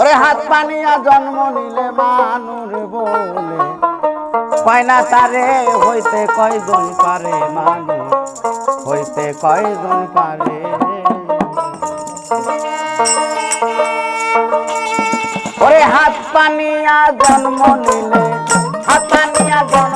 ওরে হাত পানিয়া জন্ম নিলে মানুর বলে। কয় তারে, হইতে কয়জন পারে মানুষ? হইতে কয়জন পারে? ওরে হাত পানিয়া জন্ম নিলে, হাত পানিয়া জন্ম